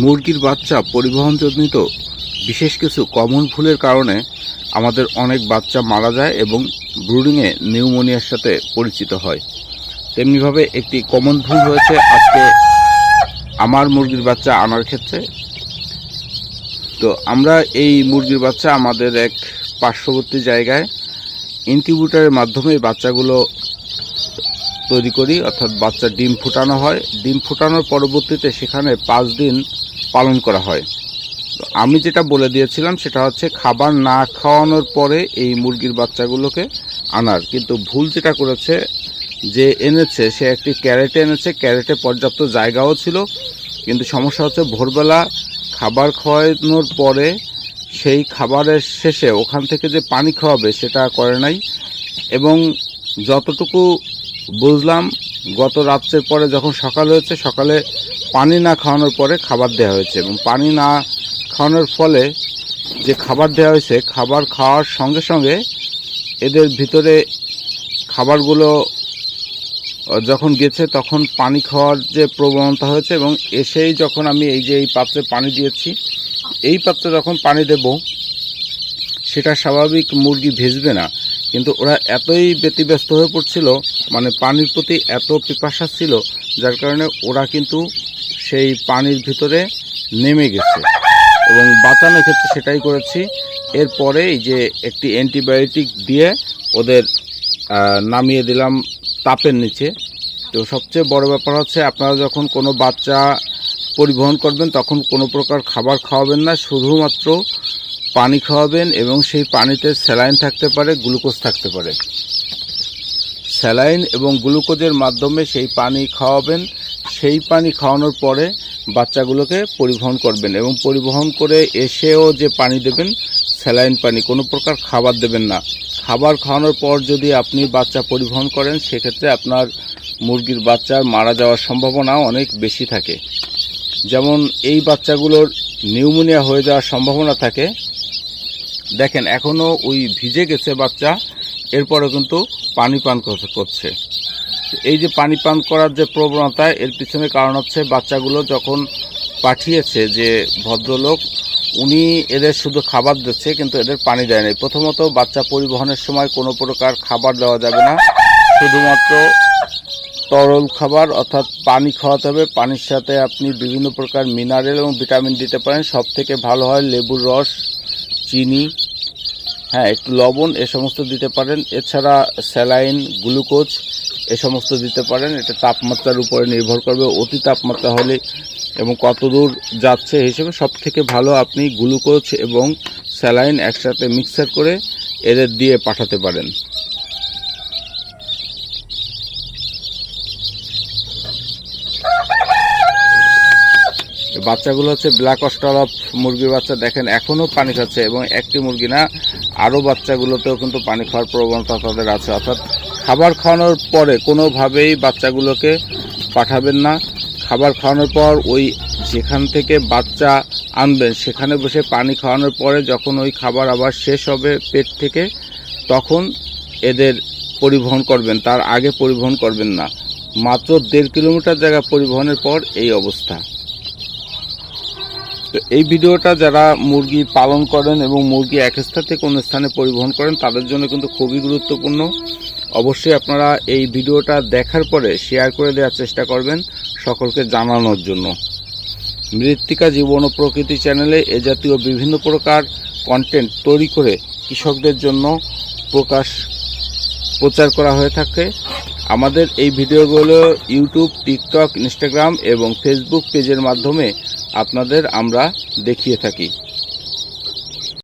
মুরগির বাচ্চা পরিবহনজনিত বিশেষ কিছু কমন ভুলের কারণে আমাদের অনেক বাচ্চা মারা যায় এবং ব্রুডিংয়ে নিউমোনিয়ার সাথে পরিচিত হয়। তেমনিভাবে একটি কমন ভুল হয়েছে আজকে আমার মুরগির বাচ্চা আনার ক্ষেত্রে। তো আমরা এই মুরগির বাচ্চা আমাদের এক পার্শ্ববর্তী জায়গায় ইনকিউবেটরের মাধ্যমে বাচ্চাগুলো তৈরি করি, অর্থাৎ বাচ্চা ডিম ফুটানো হয়। ডিম ফুটানোর পরবর্তীতে সেখানে পাঁচ দিন পালন করা হয়। আমি যেটা বলে দিয়েছিলাম সেটা হচ্ছে খাবার না খাওয়ানোর পরে এই মুরগির বাচ্চাগুলোকে আনার। কিন্তু ভুল যেটা করেছে, যে এনেছে, সে একটি ক্যারেটে এনেছে। ক্যারেটে পর্যাপ্ত জায়গাও ছিল। কিন্তু সমস্যা হচ্ছে ভোরবেলা খাবার খাওয়ানোর পরে সেই খাবারের শেষে ওখান থেকে যে পানি খাওয়াবে সেটা করে নাই। এবং যতটুকু বুঝলাম, গত রাত্রের পরে যখন সকাল হয়েছে, সকালে পানি না খাওয়ানোর পরে খাবার দেওয়া হয়েছে এবং পানি না খাওয়ানোর ফলে যে খাবার দেওয়া হয়েছে, খাবার খাওয়ার সঙ্গে সঙ্গে এদের ভিতরে খাবারগুলো যখন গেছে তখন পানি খাওয়ার যে প্রবণতা হয়েছে এবং এসেই যখন আমি এই যে এই পাত্রে পানি দিয়েছি, এই পাত্রে যখন পানি দেব, সেটা স্বাভাবিক মুরগি ভেজবে না। কিন্তু ওরা এতই ব্যতিব্যস্ত হয়ে পড়ছিল মানে পানির প্রতি এত পিপাসা ছিল, যার কারণে ওরা কিন্তু সেই পানির ভিতরে নেমে গেছে। এবং বাঁচানোর ক্ষেত্রে সেটাই করেছি। এরপরে যে একটি অ্যান্টিবায়োটিক দিয়ে ওদের নামিয়ে দিলাম তাপের নিচে। তো সবচেয়ে বড় ব্যাপার হচ্ছে আপনারা যখন কোনো বাচ্চা পরিবহন করবেন, তখন কোনো প্রকার খাবার খাওয়াবেন না, শুধুমাত্র পানি খাওয়াবেন এবং সেই পানিতে স্যালাইন থাকতে পারে, গ্লুকোজ থাকতে পারে। স্যালাইন এবং গ্লুকোজের মাধ্যমে সেই পানি খাওয়াবেন। সেই পানি খাওয়ানোর পরে বাচ্চাগুলোকে পরিবহন করবেন এবং পরিবহন করে এসেও যে পানি দেবেন, স্যালাইন পানি, কোনো প্রকার খাবার দেবেন না। খাবার খাওয়ানোর পর যদি আপনি বাচ্চা পরিবহন করেন, সেক্ষেত্রে আপনার মুরগির বাচ্চার মারা যাওয়ার সম্ভাবনা অনেক বেশি থাকে। যেমন এই বাচ্চাগুলোর নিউমোনিয়া হয়ে যাওয়ার সম্ভাবনা থাকে। দেখেন এখনও ওই ভিজে গেছে বাচ্চা এরপরে কিন্তু পানি পান করছে- এই যে পানি পান করার যে প্রবণতা, এর পিছনে কারণ হচ্ছে বাচ্চাগুলো যখন পাঠিয়েছে যে ভদ্রলোক, উনি এদের শুধু খাবার দিচ্ছে কিন্তু এদের পানি দেয় নাই। প্রথমত বাচ্চা পরিবহনের সময় কোনো প্রকার খাবার দেওয়া যাবে না। শুধুমাত্র তরল খাবার অর্থাৎ পানি খাওয়াতে হবে। পানির সাথে আপনি বিভিন্ন প্রকার মিনারেল এবং ভিটামিন দিতে পারেন। সব থেকে ভালো হয় লেবুর রস, চিনি হ্যাঁ একটু লবণ, এ সমস্ত দিতে পারেন। এছাড়া স্যালাইন, গ্লুকোজ এ সমস্ত দিতে পারেন। এটা তাপমাত্রার উপরে নির্ভর করবে অতি তাপমাত্রা হলে এবং কত দূর যাচ্ছে হিসেবে সব থেকে ভালো আপনি গ্লুকোজ এবং স্যালাইন একসাথে মিক্সার করে এদের দিয়ে পাঠাতে পারেন। বাচ্চাগুলো হচ্ছে ব্ল্যাক অস্টারফ মুরগির বাচ্চা। দেখেন এখনও পানি খাচ্ছে এবং একটি মুরগি না, আরও বাচ্চাগুলোতেও কিন্তু পানি খাওয়ার প্রবণতা তাদের আছে। অর্থাৎ খাবার খাওয়ানোর পরে কোনোভাবেই বাচ্চাগুলোকে পাঠাবেন না। খাবার খাওয়ানোর পর ওই যেখান থেকে বাচ্চা আনবেন, সেখানে বসে পানি খাওয়ানোর পরে যখন ওই খাবার আবার শেষ হবে পেট থেকে, তখন এদের পরিবহন করবেন, তার আগে পরিবহন করবেন না। মাত্র দেড় কিলোমিটার জায়গা পরিবহনের পর এই অবস্থা। তো এই ভিডিওটা যারা মুরগি পালন করেন এবং মুরগি এক স্থান থেকে অন্য স্থানে পরিবহন করেন, তাদের জন্য কিন্তু খুবই গুরুত্বপূর্ণ। অবশ্যই আপনারা এই ভিডিওটা দেখার পরে শেয়ার করে দেওয়ার চেষ্টা করবেন সকলকে জানানোর জন্য। মৃত্তিকা জীবন ও প্রকৃতি চ্যানেলে এ জাতীয় বিভিন্ন প্রকার কন্টেন্ট তৈরি করে কৃষকদের জন্য প্রকাশ, প্রচার করা হয়ে থাকে। আমাদের এই ভিডিওগুলো ইউটিউব টিকটক ইনস্টাগ্রাম এবং ফেসবুক পেজের মাধ্যমে আপনাদের আমরা দেখিয়ে থাকি।